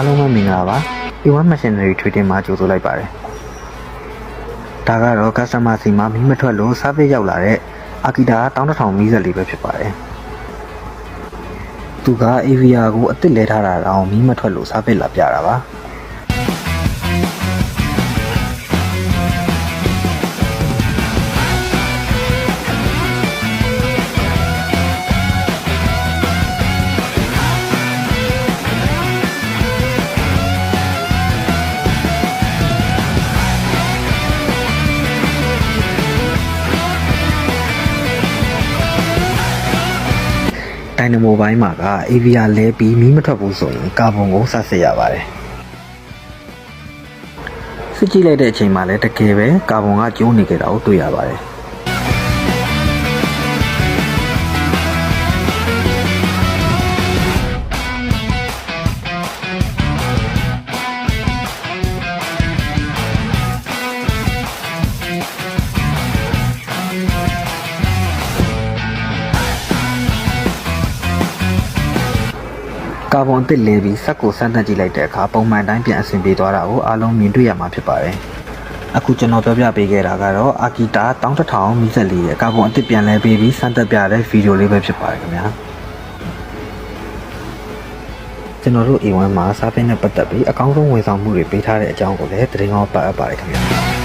အားလုံးပဲမင်္ဂလာပါ A1 Machinery Trading မှာကြိုဆိုလိုက်ပါတယ်ဒါကတော့ customer စီမှာမီးမထွက်လို့ service ရောက်လာတဲ့ Akita 1100မီးစက်လေးပဲဖြစ်ပါတယ်သူက AVR ကိုအစ်စ်လဲထားတာတော့မီးမထွက်လို့ service လာပြတာပါ ဒိုင်နမိုဘိုင်းမှာက AVR လဲပြီးမီးမထွက်ဘူးဆိုရင်ကာဗွန်ကိုဆက်စစ်ရပါတယ်စစ်ကြည့်လိုက်တဲ့အချိန်မှာလည်းတကယ်ပဲကာဗွန်ကကျိုးနေကြတာကိုတွေ့ရပါတယ် ကာဗွန်အသစ်လဲပြီးစက်ကိုစမ်းသပ်ကြည့်လိုက်တဲ့အခါပုံမှန်တိုင်းပြန်အဆင်ပြေသွားတာကိုအားလုံးမြင်တွေ့ရမှာဖြစ်ပါတယ်။အခုကျွန်တော်ပြောပြပေးခဲ့တာကတော့အာကီတာ1100မီးစက်လေးရဲ့ကာဗွန်အသစ်ပြန်လဲပြီးပြီးစမ်းသပ်ပြတဲ့ဗီဒီယိုလေးပဲဖြစ်ပါတယ်ခင်ဗျာ။ကျွန်တော်တို့ A1 မှာစာပင်းနဲ့ပတ်သက်ပြီးအကောင်းဆုံးဝန်ဆောင်မှုတွေပေးထားတဲ့အကြောင်းကိုလည်းသတင်းကောင်းပတ်အပ်ပါတယ်ခင်ဗျာ။